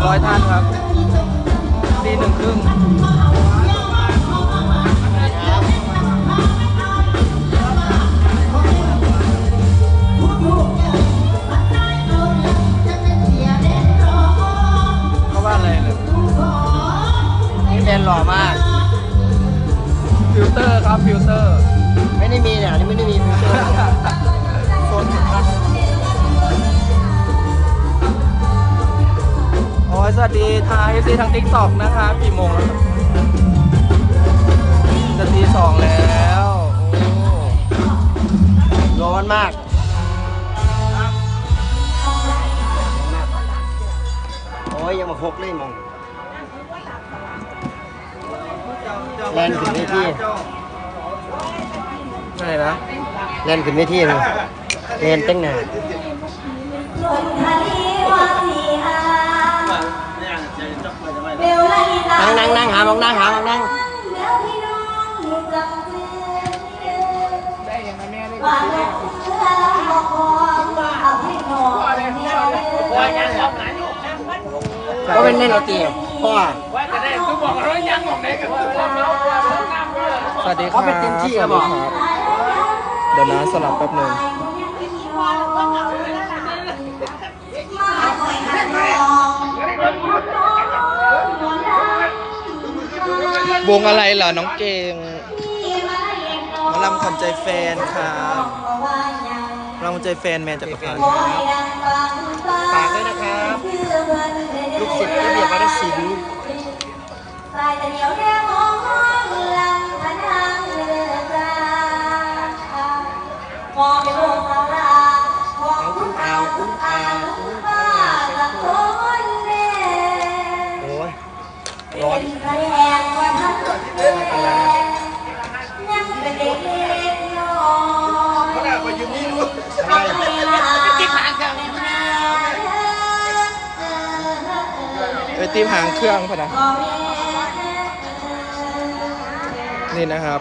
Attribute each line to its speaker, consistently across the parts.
Speaker 1: งร้
Speaker 2: อ
Speaker 1: ยท่า
Speaker 2: นครับ
Speaker 1: ดีหนึ่งครึ่
Speaker 2: งเขาว่าอะไรเนี่ย
Speaker 3: นี่แมนหล่อมาก
Speaker 2: ฟิลเตอร์ครับฟิลเตอร์
Speaker 3: ไม่ได้มีเนี่ยอันนี่ไม่ได้มีฟิวเจอร์เนี่ย
Speaker 2: โซ วัสดีทาง FC ทาง TikTok นะครับกี่โมงแล้วจะตีสองแล้วโอ้
Speaker 3: ร้อนมากโอ้ยยังมาหกเลยมองแล่นขึ้นเวที
Speaker 2: อะไรนะ
Speaker 3: แลนขึ้นเวทีเลยแลนเต้งหน้าน งนั่งนั่งหามองนั่งหามองนั่งก็เป็นเล่นดนตรีพ่อ
Speaker 2: สวัสดีครับ
Speaker 3: เขาเป็นเต็มที่
Speaker 2: ส
Speaker 3: ครั
Speaker 2: วั
Speaker 3: บ
Speaker 2: สดีครับเดี๋ยวนะสลับแป๊บหนึง วงอะไรเหรอน้องเก่งหมาลำขวัญใจแฟนครับหมาลำขวัญใจแฟนแมนจักรพันธ์
Speaker 3: ฝากด้วยนะครับ ลูกศิษย์ระเบียบวัฒนศิลป์
Speaker 4: สายแต่เดียวแค่มองลังพนังเลือดามองไปบนสา
Speaker 2: ไปตีมหางเครื่องพะนะนี่นะครับ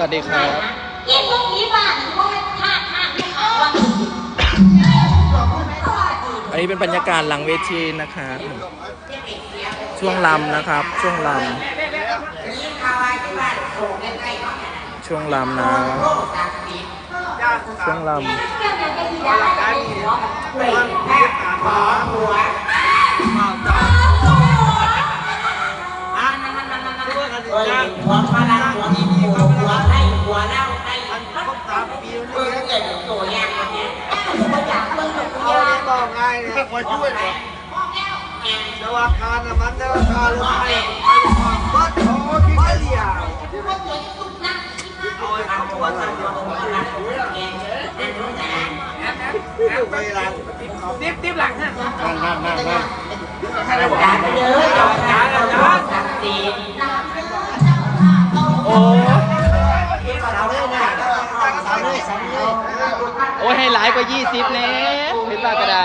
Speaker 4: วัสดี
Speaker 2: ครับ
Speaker 4: กินพวกนี้บ้านพวกนี้ท่าท่าไม่ออก
Speaker 2: อันนี้เป็นบรรยากาศหลังเวทีนะครับช่วงลำนะครับ ช่วงลำช่วงลำนะ ช่วงลำ
Speaker 3: ง่ายเลยมาช่วยเหรอสวัสดิ์กานะมันสวัสดิ์การเลยไปบัดโอ้ที่ไม่เลียเอาไอ้คำว่าสั่งมาหัวหลังเวลาติ๊บติ๊บหลังฮะนั่งนั่งนั่งนั่งเยอะจอดจ้าจ้าสักตี
Speaker 2: โอ้
Speaker 3: สาวเลยนะสาวเลยสาวย
Speaker 2: โอ้ยให้หลายกว่า 20เน่เห็นป่ะก็ได้